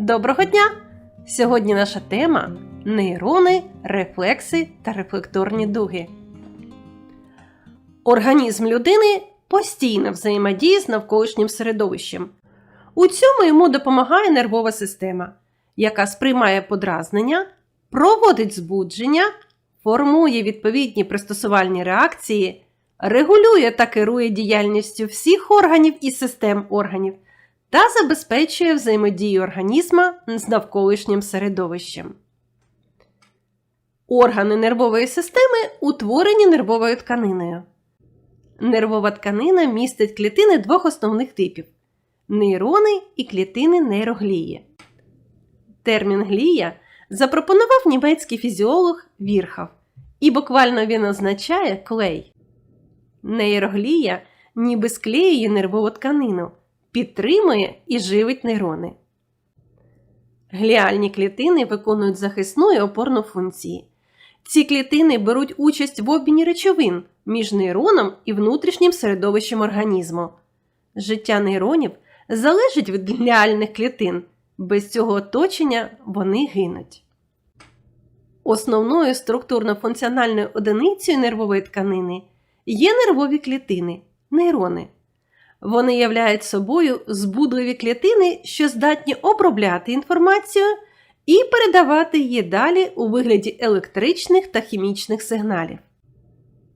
Доброго дня! Сьогодні наша тема нейрони, рефлекси та рефлекторні дуги. Організм людини постійно взаємодіє з навколишнім середовищем. У цьому йому допомагає нервова система, яка сприймає подразнення, проводить збудження, формує відповідні пристосувальні реакції, регулює та керує діяльністю всіх органів і систем органів та забезпечує взаємодію організма з навколишнім середовищем. Органи нервової системи утворені нервовою тканиною. Нервова тканина містить клітини двох основних типів нейрони і клітини нейроглії. Термін глія запропонував німецький фізіолог Вірхав, і буквально він означає клей. Нейроглія ніби склеює нервову тканину, підтримує і живить нейрони. Гліальні клітини виконують захисну і опорну функції. Ці клітини беруть участь в обміні речовин між нейроном і внутрішнім середовищем організму. Життя нейронів залежить від гліальних клітин. Без цього оточення вони гинуть. Основною структурно-функціональною одиницею нервової тканини є нервові клітини нейрони. Вони являють собою збудливі клітини, що здатні обробляти інформацію і передавати її далі у вигляді електричних та хімічних сигналів.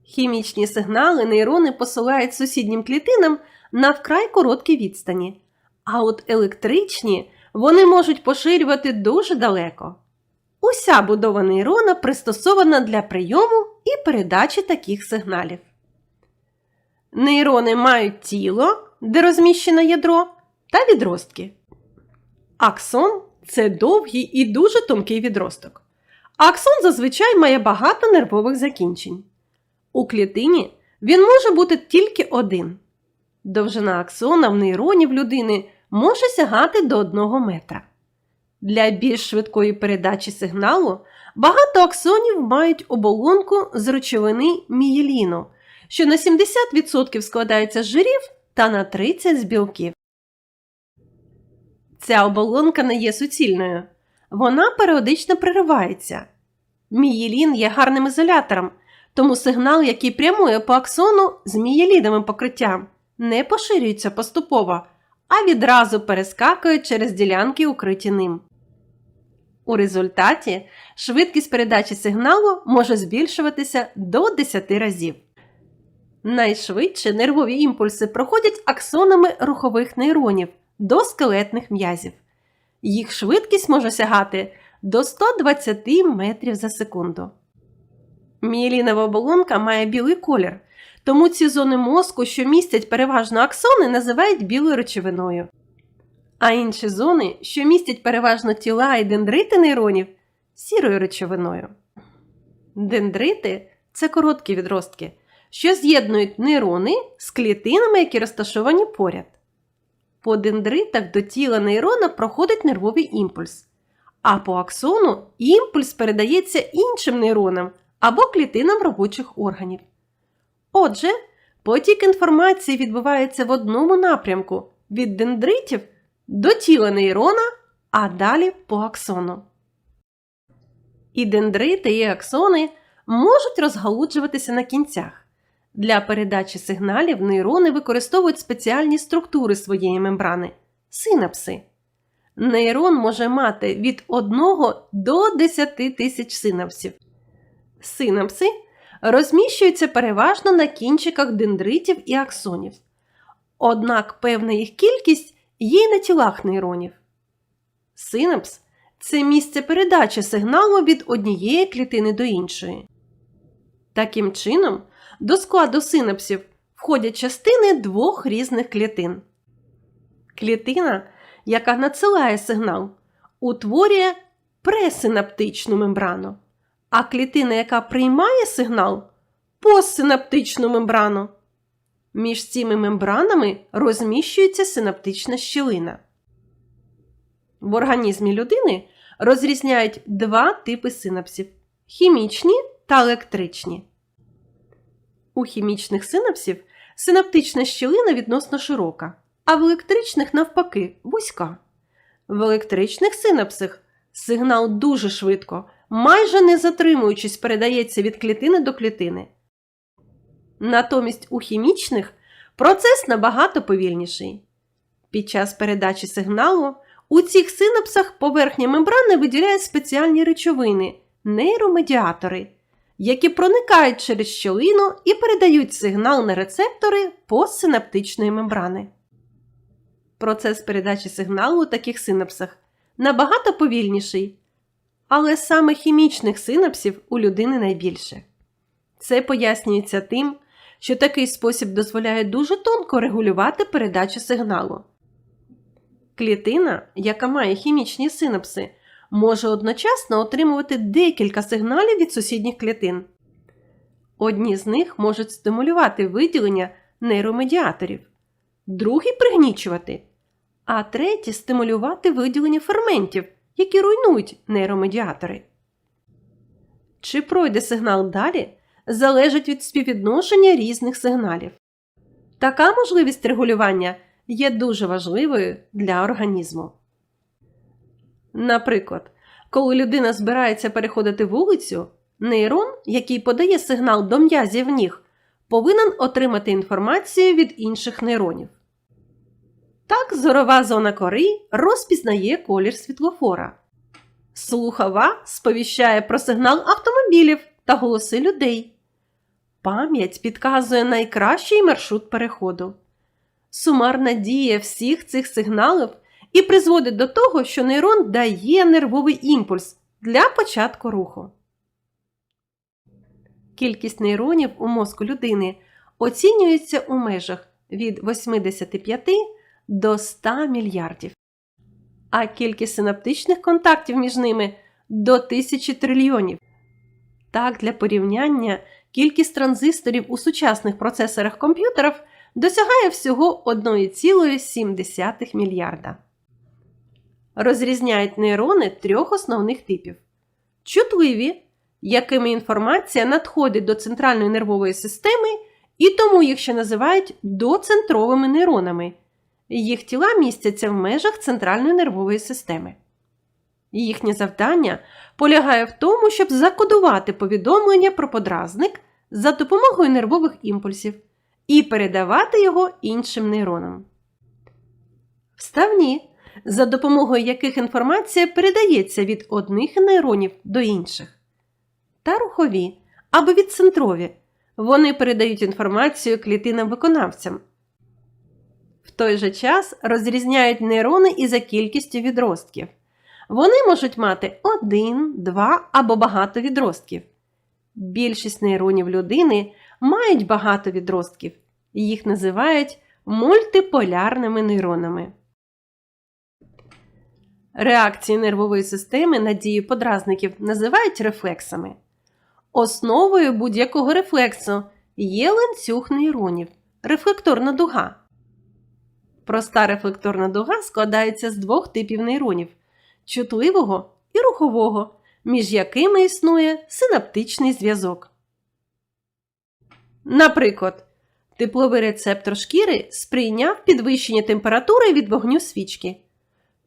Хімічні сигнали нейрони посилають сусіднім клітинам на вкрай короткі відстані, а от електричні вони можуть поширювати дуже далеко. Уся будова нейрона пристосована для прийому і передачі таких сигналів. Нейрони мають тіло, де розміщено ядро, та відростки. Аксон це довгий і дуже тонкий відросток. Аксон зазвичай має багато нервових закінчень. У клітині він може бути тільки один. Довжина аксона в нейронів людини може сягати до 1 метра. Для більш швидкої передачі сигналу багато аксонів мають оболонку з речовини мієліну, що на 70% складається з жирів та на 30% з білків. Ця оболонка не є суцільною. Вона періодично переривається. Мієлін є гарним ізолятором, тому сигнал, який прямує по аксону з мієліновим покриттям, не поширюється поступово, а відразу перескакує через ділянки, укриті ним. У результаті швидкість передачі сигналу може збільшуватися до 10 разів. Найшвидше нервові імпульси проходять аксонами рухових нейронів до скелетних м'язів. Їх швидкість може сягати до 120 метрів за секунду. Мієлінова оболонка має білий колір, тому ці зони мозку, що містять переважно аксони, називають білою речовиною. А інші зони, що містять переважно тіла і дендрити нейронів, сірою речовиною. Дендрити це короткі відростки, що з'єднують нейрони з клітинами, які розташовані поряд. По дендритах до тіла нейрона проходить нервовий імпульс, а по аксону імпульс передається іншим нейронам або клітинам робочих органів. Отже, потік інформації відбувається в одному напрямку від дендритів до тіла нейрона, а далі по аксону. І дендрити, і аксони можуть розгалуджуватися на кінцях. Для передачі сигналів нейрони використовують спеціальні структури своєї мембрани синапси. Нейрон може мати від 1 до 10 тисяч синапсів. Синапси розміщуються переважно на кінчиках дендритів і аксонів. Однак певна їх кількість є й на тілах нейронів. Синапс це місце передачі сигналу від однієї клітини до іншої. Таким чином, до складу синапсів входять частини двох різних клітин. Клітина, яка надсилає сигнал, утворює пресинаптичну мембрану, а клітина, яка приймає сигнал постсинаптичну мембрану. Між цими мембранами розміщується синаптична щілина. В організмі людини розрізняють два типи синапсів хімічні та електричні. У хімічних синапсів синаптична щілина відносно широка, а в електричних, навпаки, вузька. В електричних синапсах сигнал дуже швидко, майже не затримуючись, передається від клітини до клітини. Натомість у хімічних процес набагато повільніший. Під час передачі сигналу у цих синапсах поверхня мембрани виділяє спеціальні речовини нейромедіатори, які проникають через щілину і передають сигнал на рецептори постсинаптичної мембрани. Процес передачі сигналу у таких синапсах набагато повільніший, але саме хімічних синапсів у людини найбільше. Це пояснюється тим, що такий спосіб дозволяє дуже тонко регулювати передачу сигналу. Клітина, яка має хімічні синапси, може одночасно отримувати декілька сигналів від сусідніх клітин. Одні з них можуть стимулювати виділення нейромедіаторів, другі пригнічувати, а треті стимулювати виділення ферментів, які руйнують нейромедіатори. Чи пройде сигнал далі, залежить від співвідношення різних сигналів. Така можливість регулювання є дуже важливою для організму. Наприклад, коли людина збирається переходити вулицю, нейрон, який подає сигнал до м'язів ніг, повинен отримати інформацію від інших нейронів. Так, зорова зона кори розпізнає колір світлофора. Слухова сповіщає про сигнал автомобілів та голоси людей. Пам'ять підказує найкращий маршрут переходу. Сумарна дія всіх цих сигналів і призводить до того, що нейрон дає нервовий імпульс для початку руху. Кількість нейронів у мозку людини оцінюється у межах від 85 до 100 мільярдів, а кількість синаптичних контактів між ними до тисячі трильйонів. Так, для порівняння кількість транзисторів у сучасних процесорах комп'ютерів досягає всього 1,7 мільярда. Розрізняють нейрони трьох основних типів: чутливі, якими інформація надходить до центральної нервової системи, і тому їх ще називають доцентровими нейронами. Їх тіла містяться в межах центральної нервової системи. Їхнє завдання полягає в тому, щоб закодувати повідомлення про подразник за допомогою нервових імпульсів і передавати його іншим нейронам. Вставні, за допомогою яких інформація передається від одних нейронів до інших. Та рухові або відцентрові. Вони передають інформацію клітинам-виконавцям. В той же час розрізняють нейрони і за кількістю відростків. Вони можуть мати один, два або багато відростків. Більшість нейронів людини мають багато відростків, їх називають мультиполярними нейронами. Реакції нервової системи на дію подразників називають рефлексами. Основою будь-якого рефлексу є ланцюг нейронів рефлекторна дуга. Проста рефлекторна дуга складається з двох типів нейронів чутливого і рухового, між якими існує синаптичний зв'язок. Наприклад, тепловий рецептор шкіри сприйняв підвищення температури від вогню свічки.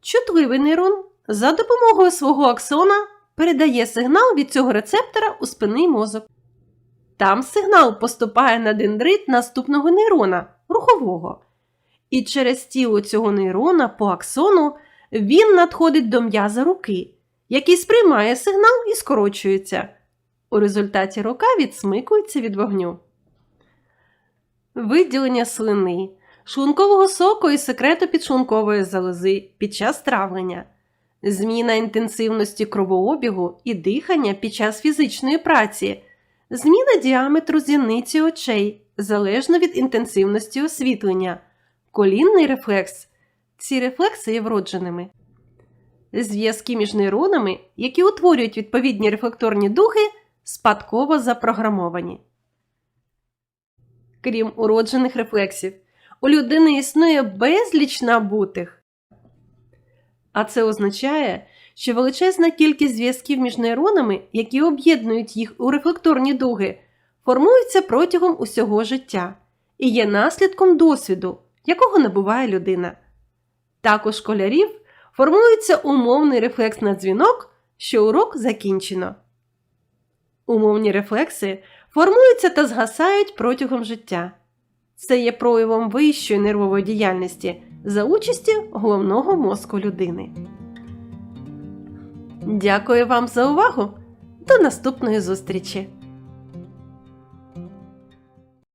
Чутливий нейрон за допомогою свого аксона передає сигнал від цього рецептора у спинний мозок. Там сигнал поступає на дендрит наступного нейрона рухового. І через тіло цього нейрона по аксону він надходить до м'яза руки, який сприймає сигнал і скорочується. У результаті рука відсмикується від вогню. Виділення слини, шлункового соку і секрету підшлункової залози під час травлення, зміна інтенсивності кровообігу і дихання під час фізичної праці, зміна діаметру зіниці очей залежно від інтенсивності освітлення, колінний рефлекс. Ці рефлекси є вродженими. Зв'язки між нейронами, які утворюють відповідні рефлекторні духи, спадково запрограмовані. Крім уроджених рефлексів, у людини існує безліч набутих. А це означає, що величезна кількість зв'язків між нейронами, які об'єднують їх у рефлекторні дуги, формуються протягом усього життя і є наслідком досвіду, якого набуває людина. Так у школярів формується умовний рефлекс на дзвінок, що урок закінчено. Умовні рефлекси формуються та згасають протягом життя. Це є проявом вищої нервової діяльності за участі головного мозку людини. Дякую вам за увагу! До наступної зустрічі!